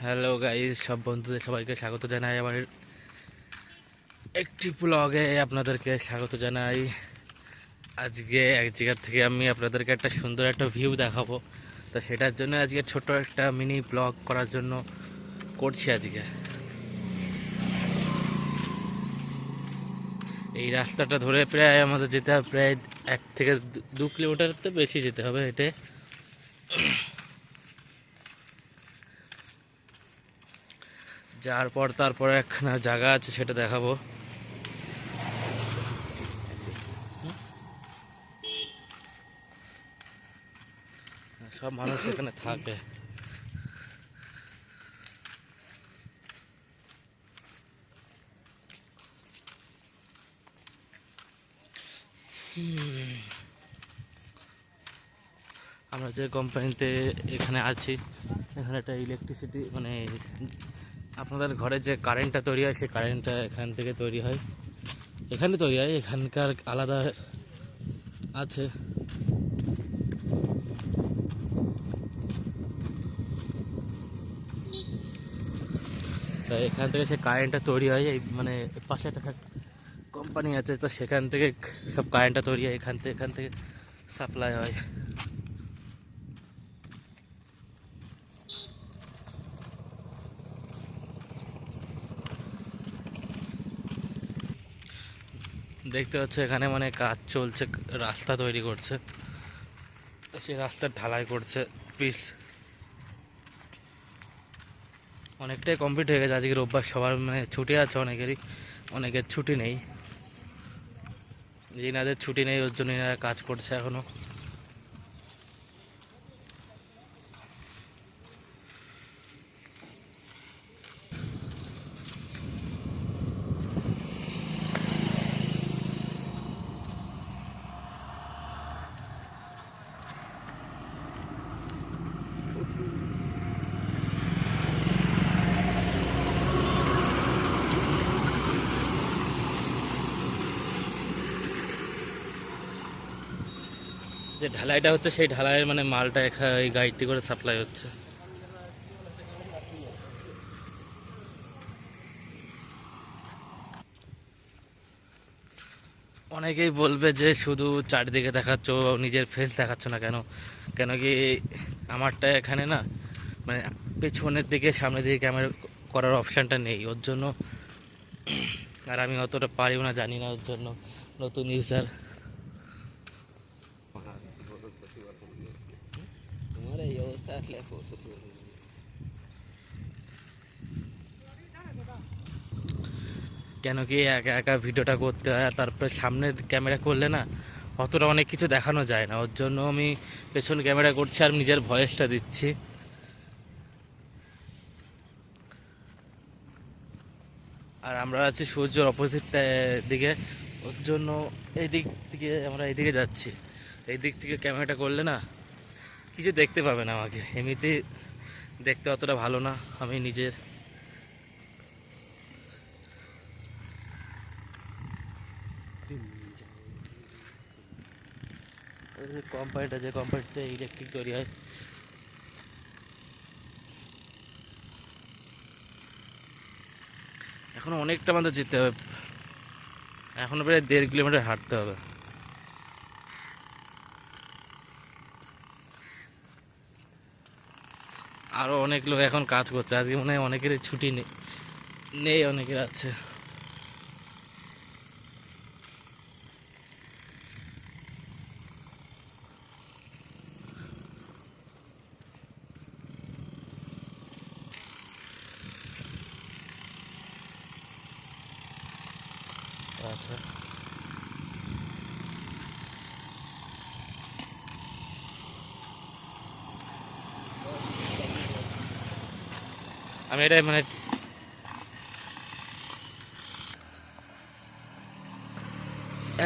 Hello guys সব বন্ধুদের সবাইকে স্বাগত জানাই। আমার একটি ব্লগে আপনাদেরকে স্বাগত জানাই। আজকে এক জায়গা থেকে আমি আপনাদেরকে একটা সুন্দর একটা ভিউ দেখাবো। তো সেটার জন্য আজকে ছোট একটা মিনি ব্লগ করার জন্য করছি আজকে। এই রাস্তাটা ধরে প্রায় আমাদের যেতে হবে প্রায় এক থেকে দু- কিলোমিটার তো বেশি যেতে হবে হেঁটে। যার পর তারপর একখানা জায়গা আছে, সেটা দেখাবো। সব মানুষ এখানে থাকে। আমরা যে কোম্পানিতে এখানে আছি, এখানে একটা ইলেকট্রিসিটি মানে আপনাদের ঘরে যে কারেন্টটা তৈরি হয়, সেই কারেন্টটা এখান থেকে তৈরি হয়। এখানে তৈরি হয়, এখানকার আলাদা আছে। তা এখান থেকে সে কারেন্টটা তৈরি হয়, এই মানে পাশে একটা কোম্পানি আছে, তো সেখান থেকে সব কারেন্টটা তৈরি হয়, এখান থেকে এখান থেকে সাপ্লাই হয়। দেখতে পাচ্ছ এখানে মানে কাজ চলছে, রাস্তা তৈরি করছে। সে রাস্তার ঢালাই করছে পিস অনেকটাই কমপ্লিট হয়ে গেছে, আজকে রোববার সবার মানে ছুটি আছে অনেকেরই, অনেকের ছুটি নেই। যিনাদের ছুটি নেই, ওর জন্য এনারা কাজ করছে এখনও। যে ঢালাইটা হচ্ছে, সেই ঢালাইয়ের মানে মালটা এই গাড়িতে করে সাপ্লাই হচ্ছে। অনেকেই বলবে যে শুধু চারিদিকে দেখাচ্ছ, নিজের ফেস দেখাচ্ছ না কেন? কেন কি আমারটা এখানে না মানে পেছনের দিকে, সামনের দিকে ক্যামেরা করার অপশানটা নেই। ওর জন্য আর আমি অতটা পারিও না, জানি না ওর জন্য নতুন ইউজার কেন কি একা একা ভিডিওটা করতে হয় তারপরে সামনে ক্যামেরা করলে না অতটা অনেক কিছু দেখানো যায় না। ওর জন্য আমি পেছন ক্যামেরা করছি আর নিজের ভয়েসটা দিচ্ছি। আর আমরা আছি সূর্যর অপোজিট দিকে। ওর জন্য এই দিক থেকে আমরা এইদিকে যাচ্ছি। এই দিক থেকে ক্যামেরাটা করলে না কিছু দেখতে পাবে না আমাকে। এমনিতে দেখতে অতটা ভালো না আমি নিজের। কোম্পানিটা যে কোম্পানিতে ইলেকট্রিক তৈরি হয়। এখনও অনেকটা আমাদের যেতে হবে। এখনও প্রায় দেড় কিলোমিটার হাঁটতে হবে। আরও অনেক লোক এখন কাজ করছে। আজকে মনে হয় অনেকেরই ছুটি নেই নেই, অনেকের আছে। আমি এটা মানে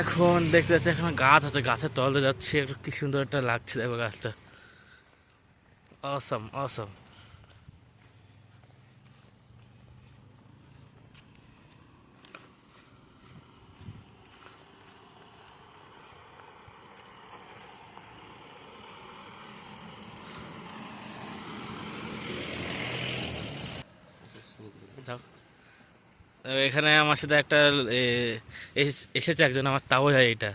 এখন দেখতে যাচ্ছি এখন গাছ আছে, গাছের তলতে যাচ্ছে। একটু কি সুন্দর একটা লাগছে, দেখো গাছটা। অসম অসম তো এখানে আমার সাথে একটা এসেছে একজন আমার তাও হয় এটা।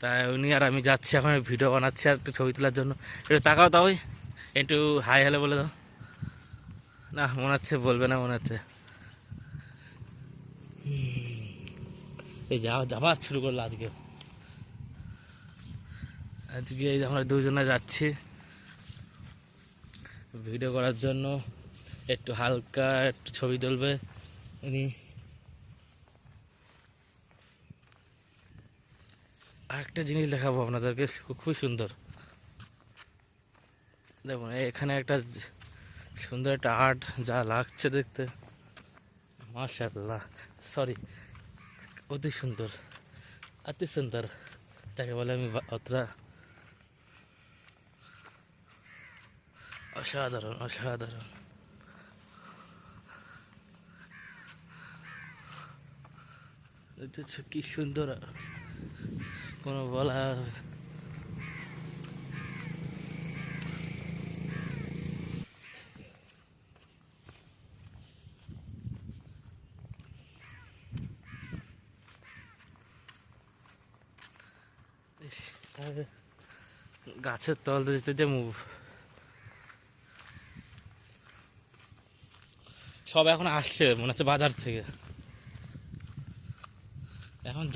তাই উনি আর আমি যাচ্ছি এখন, ভিডিও বানাচ্ছি আর একটু ছবি তোলার জন্য। একটু তাকাও তাও একটু হাই হ্যালো বলে দাও। না, মনে হচ্ছে বলবে না, মনে হচ্ছে। এই যাওয়া যাবার শুরু করল আজকে। আজকে এই আমরা দুজনে যাচ্ছি। ভিডিও করার জন্য। একটু হালকা একটু ছবি তুলবে। উনি আরেকটা জিনিস দেখাবো আপনাদেরকে খুবই সুন্দর। দেখুন, এখানে একটা সুন্দর একটা আর্ট যা লাগছে দেখতে। মাশাল্লাহ সরি অতি সুন্দর অতি সুন্দর। তাকে বলে আমি অতটা অসাধারণ অসাধারণ। কি সুন্দর। কোনো বলা গাছের তল দিতে যে মুভ সব এখন আসছে, মনে হচ্ছে বাজার থেকে।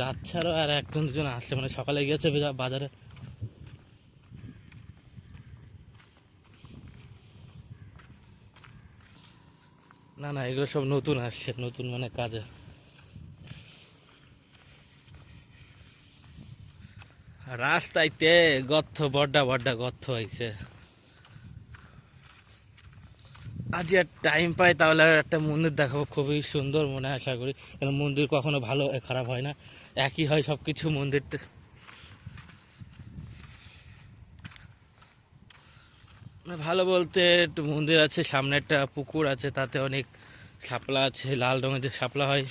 যাচ্ছে আরও আর একজন দুজন আসছে মানে সকালে গিয়েছে বাজারে। না না, এগুলো সব নতুন আসছে, নতুন মানে কাজে। রাস্তাইতে গর্থ বড্ডা বড্ডা গর্থ হয়েছে আজ আর টাইম পাই তাহলে আর একটা মন্দির দেখাবো খুবই সুন্দর মনে আশা করি। কেন মন্দির কখনো ভালো খারাপ হয় না। একই হয় সব কিছু মন্দিরতে। না, ভালো বলতে একটু মন্দির আছে সামনে একটা পুকুর আছে তাতে অনেক শাপলা আছে লাল রঙের যে শাপলা হয়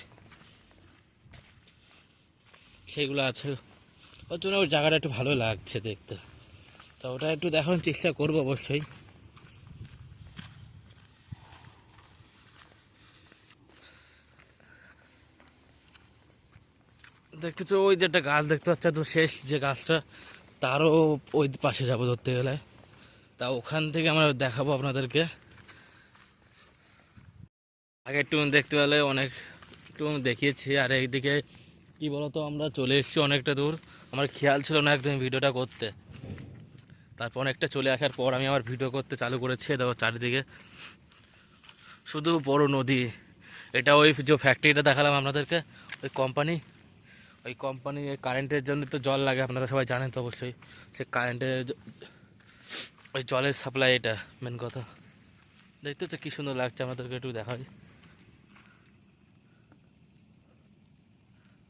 সেগুলো আছে। ওর জন্য ওর জায়গাটা একটু ভালো লাগছে দেখতে। তো ওটা একটু দেখানোর চেষ্টা করব অবশ্যই। দেখতেছো, ওই যে একটা গাছ দেখতে পাচ্ছ তো শেষ যে গাছটা, তারও ওই পাশে যাব ধরতে গেলে। তা ওখান থেকে আমরা দেখাবো আপনাদেরকে। আগে একটু দেখতে পেলে অনেক একটু দেখিয়েছি, আর এইদিকে কি বলতো, আমরা চলে এসেছি অনেকটা দূর। আমার খেয়াল ছিল না একদম ভিডিওটা করতে। তারপর অনেকটা চলে আসার পর আমি আবার ভিডিও করতে চালু করেছি দেখো চারিদিকে। শুধু বড় নদী। এটা ওই যে ফ্যাক্টরিটা দেখালাম আপনাদেরকে, ওই কোম্পানি ওই কোম্পানি কারেন্টের জন্য তো জল লাগে, আপনারা সবাই জানেন তো অবশ্যই। সে কারেন্টের ওই জলের সাপ্লাই এটা মেন কথা। দেখতে তো কি সুন্দর লাগছে, আমাদেরকে একটু দেখাই।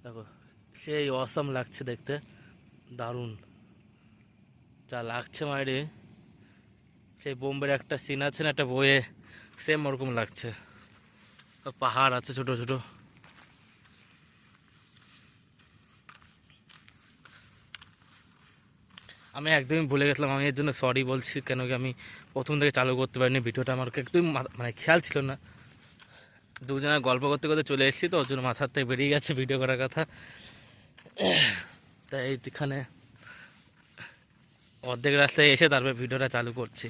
দেখো, সেই অসম লাগছে দেখতে। দারুণ। যা লাগছে মায়েরে সেই বোম্বের একটা সিন আছে না, একটা বইয়ে সেম ওরকম লাগছে। পাহাড় আছে ছোট ছোট। আমি একদমই ভুলে গেছিলাম, আমি এর জন্য সরি বলছি, কেন কি আমি প্রথম থেকে চালু করতে পারিনি, ভিডিওটা আমার একদম মানে খেয়াল ছিল না। দুজনে গল্প করতে করতে চলে এসেছি তো, ওর জন্য মাথার থেকে বেরিয়ে গেছে ভিডিও করার কথা। তাই এইখানে অর্ধেক রাস্তায় এসে তারপর ভিডিওটা চালু করছি।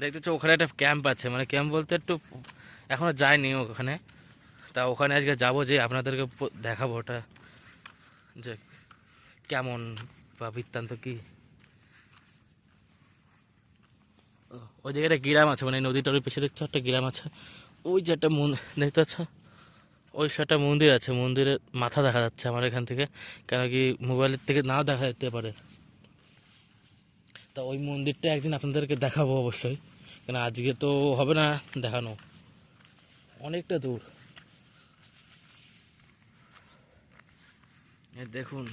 দেখতেছো, ওখানে একটা ক্যাম্প আছে মানে ক্যাম্প বলতে একটু এখনও যায়নি ওখানে। তা ওখানে আজকে যাব যে আপনাদেরকে দেখাবো ওটা। যে কেমন বা বৃত্তান্ত কি ওই জায়গায় একটা গ্রাম আছে মানে নদীটার ওই পিছিয়ে দেখছ একটা গ্রাম আছে? ওই যে একটা মন দেখতে পাচ্ছ? ওই একটা মন্দির আছে, মন্দিরের মাথা দেখা যাচ্ছে আমার এখান থেকে, কেন কি মোবাইলের থেকে নাও দেখা যেতে পারে। তা ওই মন্দিরটা একদিন আপনাদেরকে দেখাবো অবশ্যই, কেন আজকে তো হবে না দেখানো। অনেকটা দূর। দেখুন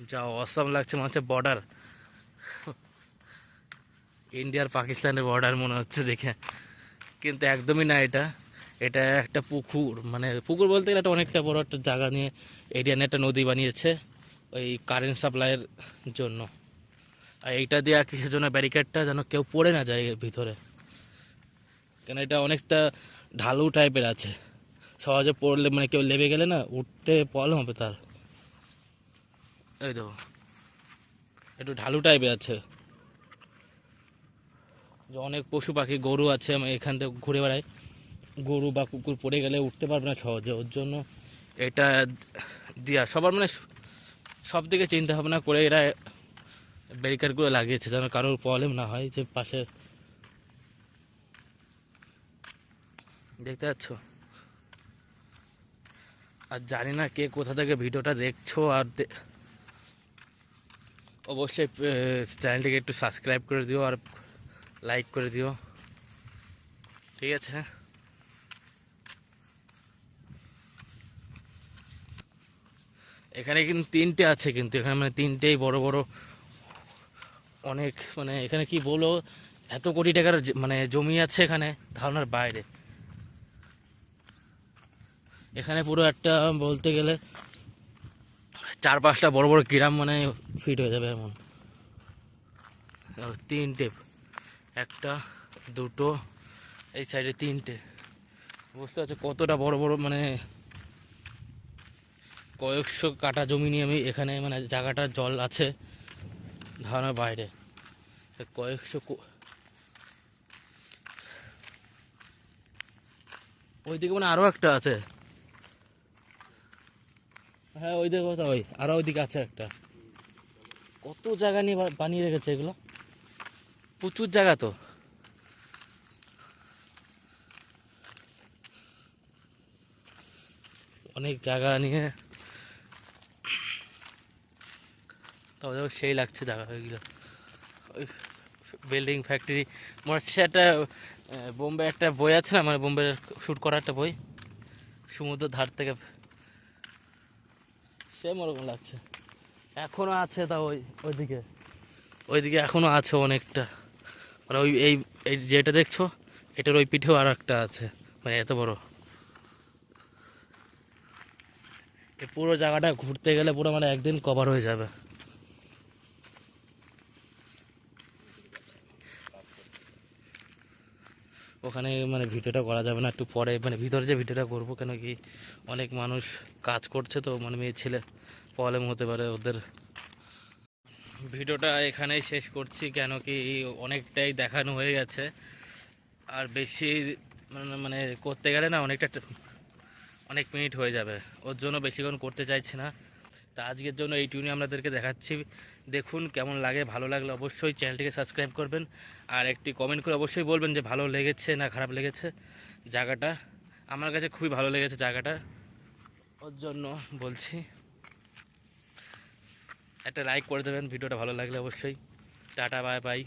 যা অসম লাগছে মনে হচ্ছে বর্ডার ইন্ডিয়ার পাকিস্তানের বর্ডার মনে হচ্ছে দেখে। কিন্তু একদমই না এটা। এটা একটা পুকুর। মানে পুকুর বলতে গেলে একটা অনেকটা বড় একটা জায়গা নিয়ে এরিয়া নিয়ে একটা নদী বানিয়েছে ওই কারেন্ট সাপ্লাইয়ের জন্য। আর এইটা দিয়ে কিসের জন্য ব্যারিকেডটা যেন কেউ পড়ে না যায় এর ভিতরে। কেন এটা অনেকটা ঢালু টাইপের আছে। সহজে পড়লে মানে কেউ লেবে গেলে না, উঠতে প্রবলেম হবে তার। এই দেখো, একটু ঢালু টাইপের আছে। যে অনেক পশু পাখি, গরু আছে, আমি এখান থেকে ঘুরে বেড়াই। গরু বা কুকুর পড়ে গেলে উঠতে পারবে না সহজে, ওর জন্য এটা দেওয়া সবার মানে সব দিকে চিন্তা ভাবনা করে এরা ব্যারিকেডগুলো লাগিয়েছে, যেন কারোর প্রবলেম না হয়, যে পাশে। দেখতে পাচ্ছ? আর জানি না কে কোথা থেকে ভিডিওটা দেখছ, আর অবশ্যই চ্যানেলটিকে একটু সাবস্ক্রাইব করে দিও আর লাইক করে দিও। ঠিক আছে? এখানে কিন্তু তিনটে আছে কিন্তু, এখানে মানে তিনটেই বড় বড় অনেক মানে এখানে কি বলো, এত কোটি টাকার মানে জমি আছে এখানে, ধারণার বাইরে। এখানে পুরো একটা বলতে গেলে চার পাঁচটা বড় বড় কিরাম মানে ফিট হয়ে যাবে এমন। তিনটে, একটা, দুটো, এই সাইডে তিনটে। বুঝতে পারছ কতটা বড় বড় মানে কয়েকশো কাটা জমি নিয়ে আমি এখানে মানে জায়গাটার জল আছে ধারণার বাইরে। কয়েকশো ওইদিকে মানে আরও একটা আছে। হ্যাঁ ওই দিকে কোথাও ওই আরও ওইদিকে আছে একটা। কত জায়গা নিয়ে বানিয়ে রেখেছে এগুলো? প্রচুর জায়গা তো। অনেক জায়গা নিয়ে। তবে সেই লাগছে জায়গা ওইগুলো ওই বিল্ডিং ফ্যাক্টরি মনে হচ্ছে একটা বোম্বে একটা বই আছে না মানে বোম্বে শ্যুট করা একটা বই। সমুদ্র ধার থেকে সেম ওরকম লাগছে। এখনও আছে তা ওই, ওইদিকে। ওইদিকে এখনও আছে অনেকটা। মানে ওই, এই এই যেটা দেখছ, এটার ওই পিঠেও আর একটা আছে। মানে এত বড়। পুরো জায়গাটা ঘুরতে গেলে পুরো মানে একদিন কভার হয়ে যাবে। ওখানে মানে ভিডিওটা করা যাবে না, একটু পরে মানে ভিতরে যে ভিডিওটা করব, কেন কি অনেক মানুষ কাজ করছে তো মানে মেয়ে ছেলে প্রবলেম হতে পারে ওদের। ভিডিওটা এখানেই শেষ করছি, কেন কি অনেকটাই দেখানো হয়ে গেছে। আর বেশি মানে মানে করতে গেলে না অনেকটা অনেক মিনিট হয়ে যাবে। ওর জন্য বেশিক্ষণ করতে চাইছি না। তা আজকের জন্য এই টিউনে আপনাদেরকে দেখাচ্ছি। দেখুন কেমন লাগে, ভালো লাগলে অবশ্যই চ্যানেলটিকে সাবস্ক্রাইব করবেন। আর একটি কমেন্ট করে অবশ্যই বলবেন যে ভালো লেগেছে না খারাপ লেগেছে জায়গাটা। আমার কাছে খুবই ভালো লেগেছে জায়গাটা। ওর জন্য বলছি, একটা লাইক করে দেবেন, ভিডিওটা ভালো লাগলে অবশ্যই। Tata bye bye